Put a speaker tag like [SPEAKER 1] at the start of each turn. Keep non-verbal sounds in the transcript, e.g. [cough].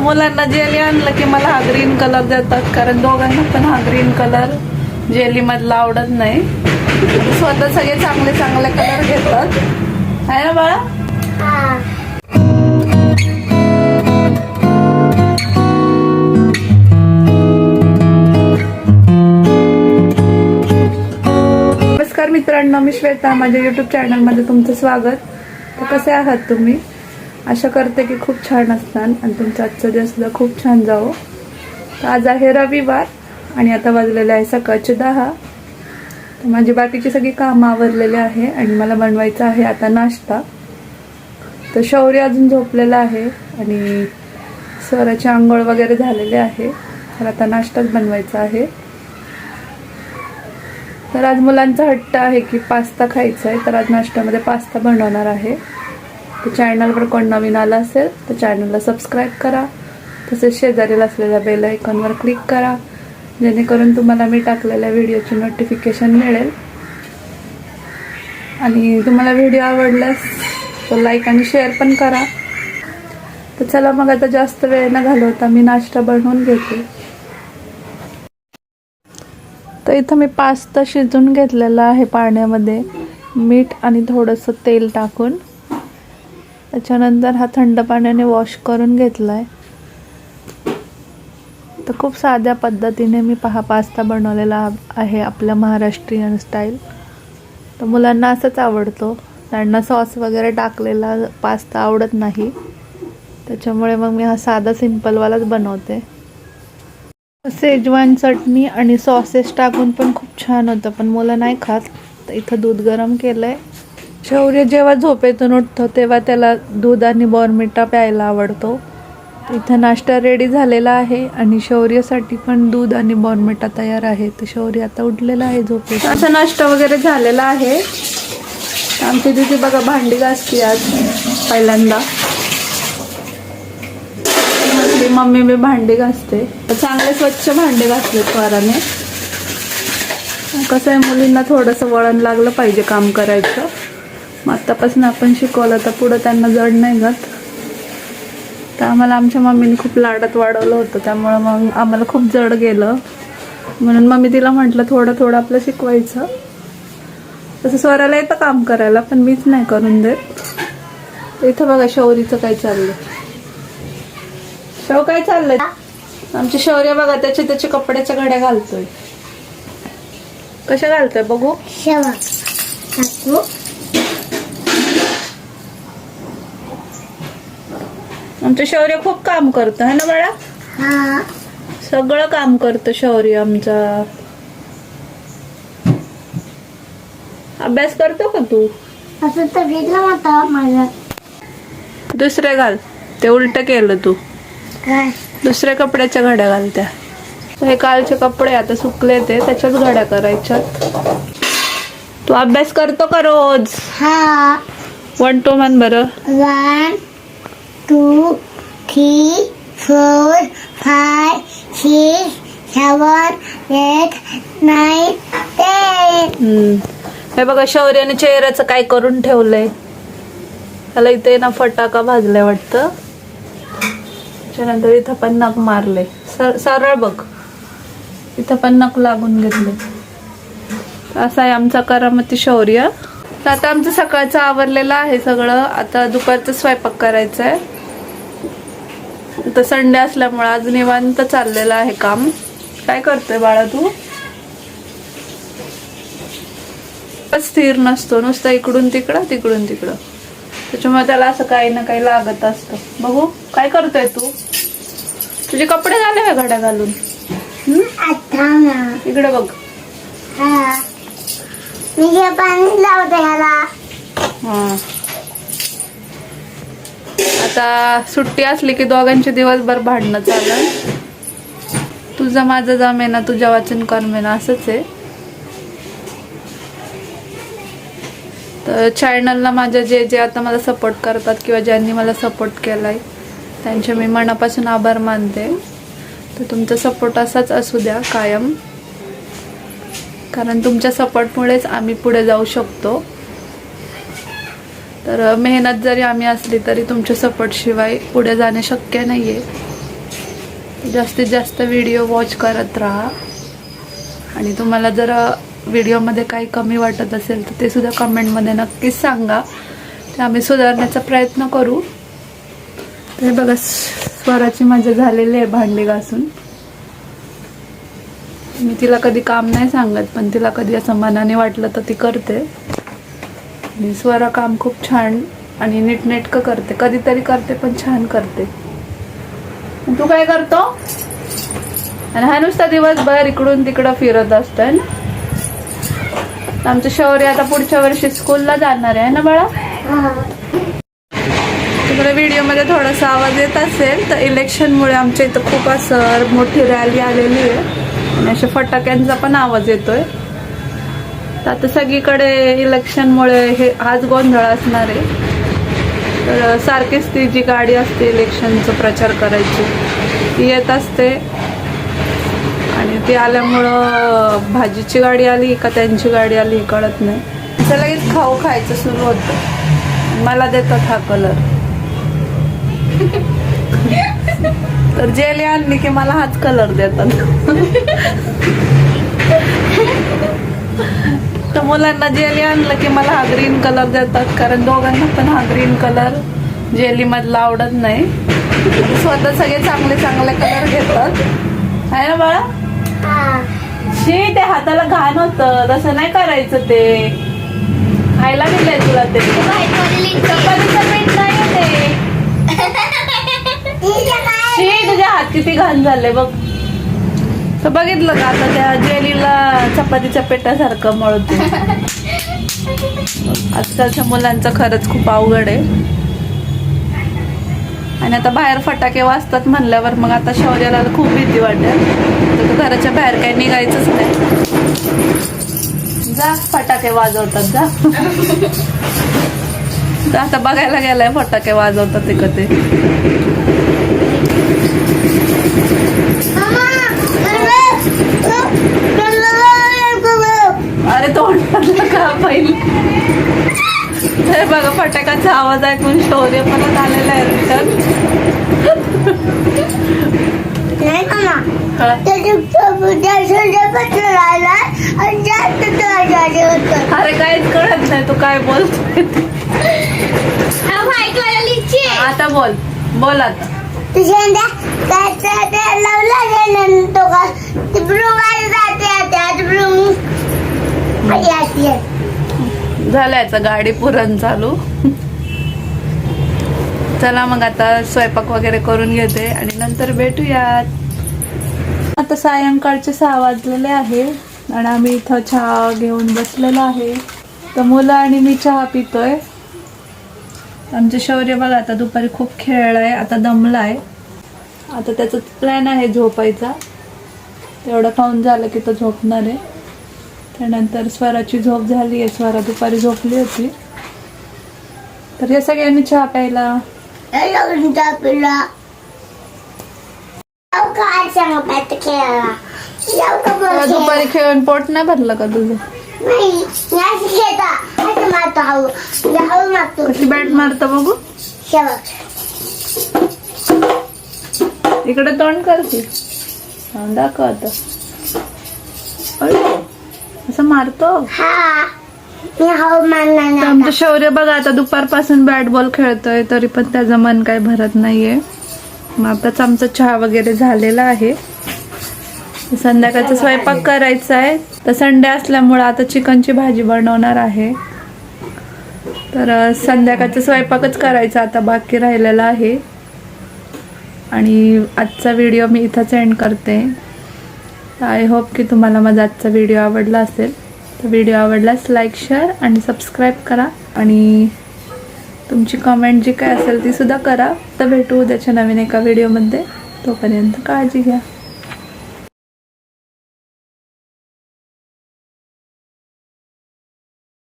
[SPEAKER 1] मुलांना जेली आणलं की मला हा ग्रीन कलर देतात. कारण दोघांना पण हा ग्रीन कलर जेली मधला आवडत नाही. स्वतः सगळे चांगले चांगले कलर घेतात. आहे ना बाळा? नमस्कार मित्रांनो मी श्वेता. माझ्या युट्यूब चॅनलमध्ये तुमचं स्वागत. तर कसे आहात तुम्ही? आशा करते की खूप छान असणार आणि तुमचं आजचं दिवससुद्धा खूप छान जावं. तर आज आहे रविवार आणि आता वाजलेलं आहे सकाळचे दहा. तर माझी बाकीची सगळी कामं आवरलेली आहे आणि मला बनवायचं आहे आता नाश्ता. तर शौर्य अजून झोपलेला आहे आणि स्वराची आंघोळ वगैरे झालेले आहे. तर आता नाश्ताच बनवायचा आहे. तर आज मुलांचा हट्ट आहे की पास्ता खायचा आहे. तर आज नाश्त्यामध्ये पास्ता बनवणार आहे. तर चॅनलवर कोण नवीन आला असेल तर चॅनलला सबस्क्राईब करा. तसेच शेजारील असलेल्या बेल आयकॉनवर क्लिक करा. जेणेकरून तुम्हाला मी टाकलेल्या व्हिडिओची नोटिफिकेशन मिळेल. आणि तुम्हाला व्हिडिओ आवडल्यास तो लाईक आणि शेअर पण करा. तर चला मग आता जास्त वेळ न घालवता मी नाश्ता बनवून घेते. तर इथं मी पास्ता शिजून घेतलेला आहे पाण्यामध्ये. मीठ आणि थोडंसं तेल टाकून. त्याच्यानंतर हा थंड पाण्याने वॉश करून घेतला आहे तर खूप साध्या पद्धतीने मी पहा पास्ता बनवलेला आहे आपल्या महाराष्ट्रीयन स्टाईल तर मुलांना असंच आवडतो. त्यांना सॉस वगैरे टाकलेला पास्ता आवडत नाही. त्याच्यामुळे मग मी हा साधा सिंपलवालाच बनवते. सेजवान चटणी आणि सॉसेस टाकून पण खूप छान होतं. पण मुलं नाही खात. तर इथं दूध गरम केलं आहे शौर्य जेव्हा झोपेतून उठतो तेव्हा त्याला दूध आणि बॉर्मिटा प्यायला आवडतो. इथं नाश्ता रेडी झालेला आहे आणि शौर्यसाठी पण दूध आणि बॉर्मिटा तयार आहे. तर शौर्य आता उठलेला आहे झोपेत असा नाश्ता वगैरे झालेला आहे. आमची दिदी बघा भांडी घासते आज पहिल्यांदा. मम्मी मी भांडी घासते. तर चांगले स्वच्छ भांडे घासले स्वराने कसं आहे मुलींना थोडंसं वळण लागलं पाहिजे काम करायचं. मग आत्तापासून आपण शिकवलं तर पुढं त्यांना जड नाही जात. तर आम्हाला आमच्या मम्मीने खूप लाडात वाढवलं होतं त्यामुळं मग आम्हाला खूप जड गेलं. म्हणून मग मी तिला म्हटलं थोडं थोडं आपलं शिकवायचं. तसं स्वराला येतं काम करायला पण मीच नाही करून देत. इथं बघा शौरीचं काय चाललं शव काय चाललंय? आमचे शौर्य बघा त्याचे त्याचे कपड्याच्या घड्या घालतोय. कशा घालतोय बघू
[SPEAKER 2] शेवा टाकू
[SPEAKER 1] आमचं शौर्य खूप काम करतो है ना बाळा?
[SPEAKER 2] हा.
[SPEAKER 1] सगळं काम करतो शौर्य आमचा. अभ्यास करतो का तू?
[SPEAKER 2] असं तर घेतलं होता माझा.
[SPEAKER 1] दुसरे घाल. ते उलट केलं तू.
[SPEAKER 2] काय?
[SPEAKER 1] दुसऱ्या कपड्याच्या घड्या घालत्या. हे कालचे कपडे आता सुकले ते त्याच्याच घड्या करायच्यात. तू अभ्यास करतो का रोज?
[SPEAKER 2] हा.
[SPEAKER 1] वन टू मन बरं.
[SPEAKER 2] One two, three, four, five, six, seven, eight, nine, ten.
[SPEAKER 1] हम्म. हे बघा शौर्याने चेहऱ्याचं काय करून ठेवलंय. त्याला इथे ना फटाका भाजलाय वाटतं. त्याच्यानंतर इथं पण नख मारले सर सरळ बघ. इथं पण नख लागून घेतले असा आहे आमचा करामती शौर्य. तर आता आमचं सकाळचं आवरलेलं आहे सगळं. आता दुपारचं स्वयंपाक करायचं आहे तर संडे असल्यामुळे आज निवांत चाललेलं आहे काम. काय करतोय बाळा तू? स्थिर नसतो नुसतं इकडून तिकडं तिकडून तिकडं. त्याच्यामुळे त्याला असं काही ना काही लागत असतं. बघू काय करतोय तू? तुझे कपडे झाले का घड्या घालून? इकडे बघ.
[SPEAKER 2] हा. मी पाणी लावते ह्याला.
[SPEAKER 1] हा. आता सुट्टी असली की दोघांचे दिवसभर भांडणं चालत तुझं माझं जमेना तुझ्या वाचन करमेना असंच आहे. तर चॅनलला माझ्या जे जे आता मला सपोर्ट करतात किंवा ज्यांनी मला सपोर्ट केलाय त्यांचे मी मनापासून आभार मानते. तर तुमचा सपोर्ट असाच असू द्या कायम. कारण तुमच्या सपोर्टमुळेच आम्ही पुढे जाऊ शकतो. तर मेहनत जरी आम्ही असली तरी तुमच्या सपोर्टशिवाय पुढे जाणे शक्य नाही आहे जास्तीत जास्त व्हिडिओ वॉच करत राहा. आणि तुम्हाला जर व्हिडिओमध्ये काही कमी वाटत असेल तर ते सुद्धा कमेंटमध्ये नक्कीच सांगा. ते आम्ही सुधारण्याचा प्रयत्न करू. तर हे बघा स्वराची मजा झालेली आहे भांडी घासून मी तिला कधी काम नाही सांगत पण तिला कधी असं मनाने वाटलं तर ती करते. आणि स्वरा काम खूप छान आणि नीटनेटकं करते. कधीतरी करते पण छान करते. तू काय करतो? आणि हा नुसता दिवसभर इकडून तिकडं फिरत असतोय ना? आमचं शौर्य आता पुढच्या वर्षी स्कूलला जाणार आहे ना बाळा? तुम्हाला व्हिडिओमध्ये थोडासा आवाज येत असेल तर इलेक्शनमुळे आमच्या इथं खूप असं मोठी रॅली आलेली आहे. आणि अशा फटाक्यांचा पण आवाज येतोय. तर आता सगळीकडे इलेक्शनमुळे हे हाच गोंधळ असणार आहे. तर सारखीच ती जी गाडी असते इलेक्शनचा प्रचार करायची ती येत असते. आणि ती आल्यामुळं भाजीची गाडी आली का त्यांची गाडी आली हे कळत नाही. असं लगेच खाऊ खायचं सुरू होतं. मला देतात हा कलर तर जेली आणली की मला हाच कलर देतात. [laughs] मुलांना जेली आणलं की मला हा ग्रीन कलर देतात. कारण दोघांना पण हा ग्रीन कलर जेली मधला आवडत नाही. स्वतः सगळे चांगले चांगले कलर घेतात. आहे ना बाळा? शी ते हाताला घाण होतं. तसं नाही करायचं ते. खायला दिलंय तुला ते. चपातीचं पीठ नाही ते. [laughs] शी तुझ्या हात किती घाण झाले बघ. तर बघितलं का आता त्या जेलीला चपातीच्या पेटासारखं मळते आजकालच्या मुलांचं खरंच खूप अवघड आहे. आणि आता बाहेर फटाके वाजतात म्हणल्यावर मग आता शौर्याला खूप भीती वाटेल. तर घराच्या बाहेर काही निघायचंच नाही. जा फटाके वाजवतात जा. जा आता बघायला गेलाय फटाके वाजवतात ते कधी अरे तोंडातलं का पहिले हे बघा फटाक्याचा आवाज ऐकून शौर्य परत आलेला आहे रिटर्न. अरे काहीच कळत नाही तू काय बोलतोय? आता बोल. बोल आता.
[SPEAKER 2] तुझ्या काय लावलं तो का जाते आता येते
[SPEAKER 1] झालं गाडी पुरण चालू. चला मग आता स्वयंपाक वगैरे करून घेते आणि नंतर भेटूयात. आता सायंकाळचे सहा वाजलेले आहे आणि आम्ही इथं चहा घेऊन बसलेलो आहे. तर मुलं आणि मी चहा पितोय. आमचे शौर्य बघा आता दुपारी खूप खेळलाय आता दमलाय. आता त्याचा प्लॅन आहे झोपायचा. तेवढं खाऊन झालं की तो झोपणार आहे. त्यानंतर स्वराची झोप झाली आहे. स्वरा दुपारी झोपली होती. तर या सगळ्यांनी चहा प्यायला. दुपारी खेळून पोट नाही भरलं का तुझं? कशी बॅट मारतं बघू? इकडे तोंड करते. दाखव आता. असं मारतो?
[SPEAKER 2] हा. मी हळू मारणार
[SPEAKER 1] तर
[SPEAKER 2] नाही
[SPEAKER 1] आमचं शौर्य बघा आता दुपारपासून बॅट बॉल खेळतोय तरी पण त्याचं मन काही भरत नाहीये. मग आताच आमचा चहा वगैरे झालेला आहे. संध्याकाळचा स्वयंपाक करायचा आहे. तर संडे असल्यामुळं आता चिकनची भाजी बनवणार आहे. तर अं, संध्याकाळचा स्वयंपाकच करायचा आता बाकी राहिलेला आहे. आणि आजचा व्हिडिओ मी इथंच एंड करते. आय होप की तुम्हाला माझा आजचा व्हिडिओ आवडला असेल. तर व्हिडिओ आवडल्यास लाईक शेअर आणि सबस्क्राईब करा. आणि तुमची कमेंट जी काय असेल तीसुद्धा करा. तर भेटू उद्याच्या नवीन एका व्हिडिओमध्ये तोपर्यंत काळजी घ्या.